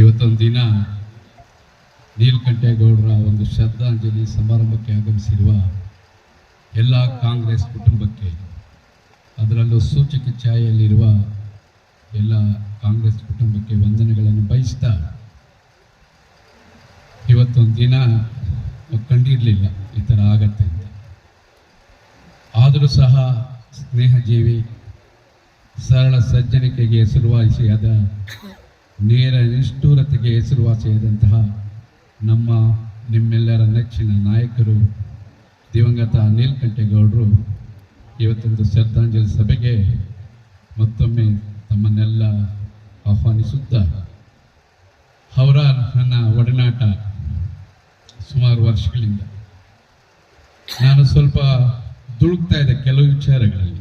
ಇವತ್ತೊಂದು ದಿನ ನೀಲಕಂಠೇಗೌಡರ ಒಂದು ಶ್ರದ್ಧಾಂಜಲಿ ಸಮಾರಂಭಕ್ಕೆ ಆಗಮಿಸಿರುವ ಎಲ್ಲ ಕಾಂಗ್ರೆಸ್ ಕುಟುಂಬಕ್ಕೆ, ಅದರಲ್ಲೂ ಸೂಚಕ ಛಾಯೆಯಲ್ಲಿರುವ ಎಲ್ಲ ಕಾಂಗ್ರೆಸ್ ಕುಟುಂಬಕ್ಕೆ ವಂದನೆಗಳನ್ನು ಬಯಸ್ತಾ ಇವತ್ತೊಂದು ದಿನ ಕಂಡಿರಲಿಲ್ಲ ಈ ಥರ ಆಗತ್ತೆ ಅಂತ. ಆದರೂ ಸಹ ಸ್ನೇಹಜೀವಿ, ಸರಳ ಸಜ್ಜನಿಕೆಗೆ ಹೆಸರುವಾಸಿಯಾದ ನೇರ ನಿಷ್ಠೂರತೆಗೆ ಹೆಸರುವಾಸಿಯಾದಂತಹ ನಮ್ಮ ನಿಮ್ಮೆಲ್ಲರ ನೆಚ್ಚಿನ ನಾಯಕರು ದಿವಂಗತ ನೀಲ್ಕಂಠೇಗೌಡರು ಇವತ್ತೊಂದು ಶ್ರದ್ಧಾಂಜಲಿ ಸಭೆಗೆ ಮತ್ತೊಮ್ಮೆ ತಮ್ಮನ್ನೆಲ್ಲ ಆಹ್ವಾನಿಸುತ್ತಾ ಅವರ ನನ್ನ ಒಡನಾಟ ಸುಮಾರು ವರ್ಷಗಳಿಂದ. ನಾನು ಸ್ವಲ್ಪ ದುಡುಕ್ತಾ ಇದ್ದೆ ಕೆಲವು ವಿಚಾರಗಳಲ್ಲಿ.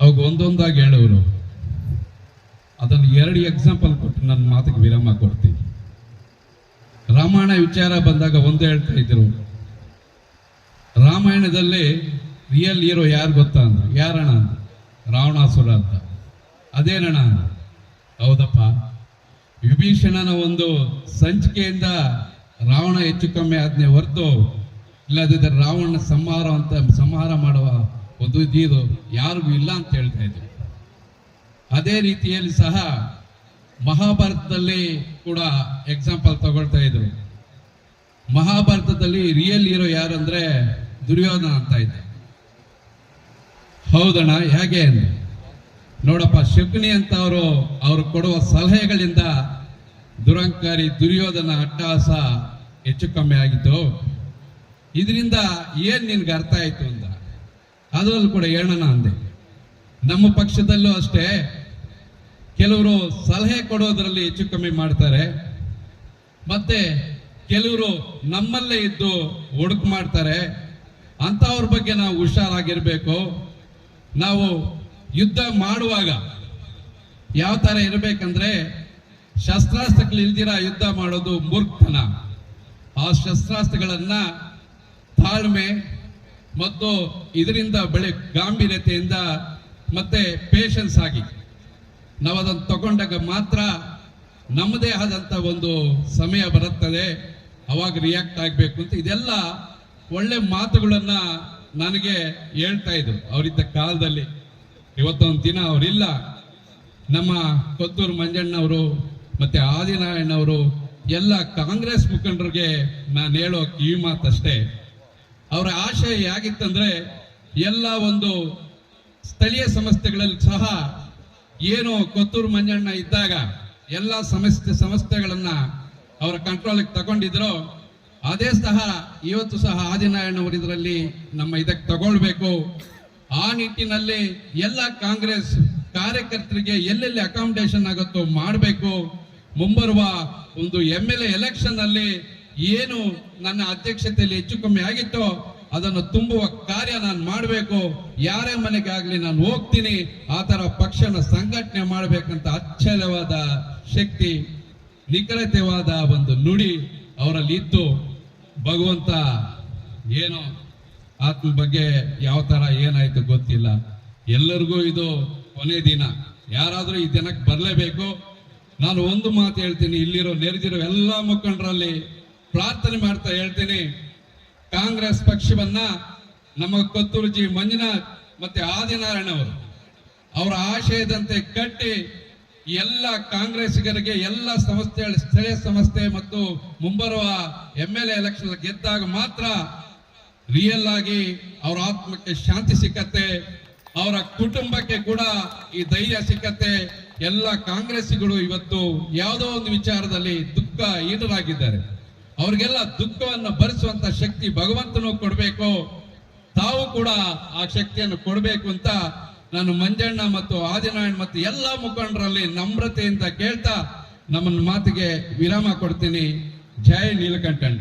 ಅವಾಗ ಒಂದೊಂದಾಗಿ ಹೇಳೋರು ಅದನ್ನು ಎರಡು ಎಕ್ಸಾಂಪಲ್ ಕೊಟ್ಟು ನನ್ನ ಮಾತಿಗೆ ವಿರಾಮ ಕೊಡ್ತೀನಿ. ರಾಮಾಯಣ ವಿಚಾರ ಬಂದಾಗ ಒಂದು ಹೇಳ್ತಾ ಇದ್ರು. ರಾಮಾಯಣದಲ್ಲಿ ರಿಯಲ್ ಹೀರೋ ಯಾರು ಗೊತ್ತಾ ಅಂದ್ರೆ ಯಾರಣ ಅಂದ್ರೆ? ರಾವಣಾಸುರ ಅಂತ. ಅದೇನಣ ಹೌದಪ್ಪ. ವಿಭೀಷಣನ ಒಂದು ಸಂಚಿಕೆಯಿಂದ ರಾವಣ ಹೆಚ್ಚು ಕಮ್ಮಿ ಆಜ್ಞೆ ಹೊರತು ಇಲ್ಲದಿದ್ದರೆ ರಾವಣ ಸಂಹಾರ ಅಂತ, ಸಂಹಾರ ಮಾಡುವ ಒಂದು ಇದು ಯಾರಿಗೂ ಇಲ್ಲ ಅಂತ ಹೇಳ್ತಾ ಇದ್ರು. ಅದೇ ರೀತಿಯಲ್ಲಿ ಸಹ ಮಹಾಭಾರತದಲ್ಲಿ ಕೂಡ ಎಕ್ಸಾಂಪಲ್ ತಗೊಳ್ತಾ ಇದ್ರು. ಮಹಾಭಾರತದಲ್ಲಿ ರಿಯಲ್ ಹೀರೋ ಯಾರಂದ್ರೆ ದುರ್ಯೋಧನ ಅಂತ ಇದ್ದ ಹೌದಣ್ಣ, ಹೇಗೆ ಅಂದ್ರೆ ನೋಡಪ್ಪ, ಶಕುನಿ ಅಂತ ಅವರು ಅವರು ಕೊಡುವ ಸಲಹೆಗಳಿಂದ ದುರಂಕಾರಿ ದುರ್ಯೋಧನ ಅಟ್ಟಹಾಸ ಹೆಚ್ಚು ಕಮ್ಮಿ ಆಗಿತ್ತು. ಇದರಿಂದ ಏನು ನಿನ್ಗೆ ಅರ್ಥ ಆಯ್ತು ಅಂತ? ಅದರಲ್ಲೂ ಕೂಡ ಹೇಳೋಣ ಅಂದೆ. ನಮ್ಮ ಪಕ್ಷದಲ್ಲೂ ಅಷ್ಟೇ ಕೆಲವರು ಸಲಹೆ ಕೊಡೋದರಲ್ಲಿ ಹೆಚ್ಚು ಕಮ್ಮಿ ಮಾಡ್ತಾರೆ. ಮತ್ತೆ ಕೆಲವರು ನಮ್ಮಲ್ಲೇ ಇದ್ದು ಹುಡುಕ್ ಮಾಡ್ತಾರೆ. ಅಂಥವ್ರ ಬಗ್ಗೆ ನಾವು ಹುಷಾರಾಗಿರ್ಬೇಕು. ನಾವು ಯುದ್ಧ ಮಾಡುವಾಗ ಯಾವ ತರ ಇರಬೇಕಂದ್ರೆ ಶಸ್ತ್ರಾಸ್ತ್ರಗಳು ಇಲ್ದಿರ ಯುದ್ಧ ಮಾಡೋದು ಮೂರ್ಖತನ. ಆ ಶಸ್ತ್ರಾಸ್ತ್ರಗಳನ್ನು ತಾಳ್ಮೆ ಮತ್ತು ಇದರಿಂದ ಬೆಳೆ ಗಾಂಭೀರ್ಯತೆಯಿಂದ ಮತ್ತೆ ಪೇಷನ್ಸ್ ಆಗಿ. ನಾವು ಅದನ್ನು ತಗೊಂಡಾಗ ಮಾತ್ರ ನಮ್ಮದೇ ಆದಂಥ ಒಂದು ಸಮಯ ಬರುತ್ತದೆ. ಅವಾಗ ರಿಯಾಕ್ಟ್ ಆಗಬೇಕು ಅಂತ ಇದೆಲ್ಲ ಒಳ್ಳೆ ಮಾತುಗಳನ್ನು ನನಗೆ ಹೇಳ್ತಾ ಇದ್ರು. ಅವರಿದ್ದ ಕಾಲದಲ್ಲಿ. ಇವತ್ತೊಂದು ದಿನ ಅವರಿಲ್ಲ. ನಮ್ಮ ಕೊತ್ತೂರು ಮಂಜಣ್ಣವರು ಮತ್ತೆ ಆದಿನಾರಾಯಣವರು ಎಲ್ಲ ಕಾಂಗ್ರೆಸ್ ಮುಖಂಡರಿಗೆ ನಾನು ಹೇಳೋ ಈ ಮಾತಷ್ಟೇ. ಅವರ ಆಶಯ ಹೇಗಿತ್ತಂದ್ರೆ ಎಲ್ಲ ಒಂದು ಸ್ಥಳೀಯ ಸಂಸ್ಥೆಗಳಲ್ಲಿ ಸಹ ಏನು ಕೊತ್ತೂರು ಮಂಜಣ್ಣ ಇದ್ದಾಗ ಎಲ್ಲ ಸಮಸ್ಯೆ ಸಂಸ್ಥೆಗಳನ್ನ ಅವರ ಕಂಟ್ರೋಲಿಗೆ ತಗೊಂಡಿದ್ರು. ಅದೇ ಸಹ ಇವತ್ತು ಸಹ ಆದಿನಾರಾಯಣವರು ಇದರಲ್ಲಿ ನಮ್ಮ ಇದಕ್ಕೆ ತಗೊಳ್ಬೇಕು. ಆ ನಿಟ್ಟಿನಲ್ಲಿ ಎಲ್ಲ ಕಾಂಗ್ರೆಸ್ ಕಾರ್ಯಕರ್ತರಿಗೆ ಎಲ್ಲೆಲ್ಲಿ ಅಕಾಮಿಡೇಷನ್ ಆಗುತ್ತೋ ಮಾಡಬೇಕು. ಮುಂಬರುವ ಒಂದು ಎಂ ಎಲ್ ಎಲೆಕ್ಷನ್ ಅಲ್ಲಿ ಏನು ನನ್ನ ಅಧ್ಯಕ್ಷತೆಯಲ್ಲಿ ಹೆಚ್ಚು ಕಮ್ಮಿ ಆಗಿತ್ತೋ ಅದನ್ನು ತುಂಬುವ ಕಾರ್ಯ ನಾನು ಮಾಡಬೇಕು. ಯಾರೇ ಮನೆಗೆ ಆಗಲಿ ನಾನು ಹೋಗ್ತೀನಿ. ಆ ಥರ ಪಕ್ಷನ ಸಂಘಟನೆ ಮಾಡಬೇಕಂತ ಅಚ್ಚಲವಾದ ಶಕ್ತಿ, ನಿಖರತೆವಾದ ಒಂದು ನುಡಿ ಅವರಲ್ಲಿ ಇತ್ತು. ಭಗವಂತ ಏನೋ ಆತ್ಮ ಬಗ್ಗೆ ಯಾವ ಥರ ಏನಾಯಿತು ಗೊತ್ತಿಲ್ಲ. ಎಲ್ಲರಿಗೂ ಇದು ಕೊನೆ ದಿನ. ಯಾರಾದರೂ ಈ ದಿನಕ್ಕೆ ಬರಲೇಬೇಕು. ನಾನು ಒಂದು ಮಾತು ಹೇಳ್ತೀನಿ. ಇಲ್ಲಿರೋ ನೆರೆದಿರೋ ಎಲ್ಲ ಮುಖಂಡರಲ್ಲಿ ಪ್ರಾರ್ಥನೆ ಮಾಡ್ತಾ ಹೇಳ್ತೀನಿ. ಕಾಂಗ್ರೆಸ್ ಪಕ್ಷವನ್ನ ನಮ್ಮ ಕತ್ತೂರುಜಿ ಮಂಜುನಾಥ್ ಮತ್ತೆ ಆದಿನಾರಾಯಣ ಅವರು. ಅವರ ಆಶಯದಂತೆ ಕಟ್ಟಿ ಎಲ್ಲ ಕಾಂಗ್ರೆಸ್ಸಿಗರಿಗೆ ಎಲ್ಲ ಸಂಸ್ಥೆ, ಸ್ಥಳೀಯ ಸಂಸ್ಥೆ ಮತ್ತು ಮುಂಬರುವ ಎಂ ಎಲ್ ಎಲೆಕ್ಷನ್ ಗೆದ್ದಾಗ ಮಾತ್ರ ರಿಯಲ್ ಆಗಿ ಅವರ ಆತ್ಮಕ್ಕೆ ಶಾಂತಿ ಸಿಕ್ಕತ್ತೆ. ಅವರ ಕುಟುಂಬಕ್ಕೆ ಕೂಡ ಈ ಧೈರ್ಯ ಸಿಕ್ಕತ್ತೆ. ಎಲ್ಲ ಕಾಂಗ್ರೆಸ್ಸಿಗಳು ಇವತ್ತು ಯಾವುದೋ ಒಂದು ವಿಚಾರದಲ್ಲಿ ದುಃಖ ಈಡರಾಗಿದ್ದಾರೆ ಅವ್ರಿಗೆಲ್ಲ ದುಃಖವನ್ನು ಭರಿಸುವಂತ ಶಕ್ತಿ ಭಗವಂತನು ಕೊಡಬೇಕು. ತಾವು ಕೂಡ ಆ ಶಕ್ತಿಯನ್ನು ಕೊಡಬೇಕು ಅಂತ ನಾನು ಮಂಜಣ್ಣ ಮತ್ತು ಆದಿನಾರಾಯಣ್ ಮತ್ತು ಎಲ್ಲ ಮುಖಂಡರಲ್ಲಿ ನಮ್ರತೆಯಿಂದ ಕೇಳ್ತಾ ನಮ್ಮ ಮಾತಿಗೆ ವಿರಾಮ ಕೊಡ್ತೀನಿ. ಜಯ ನೀಲಕಂಠನ್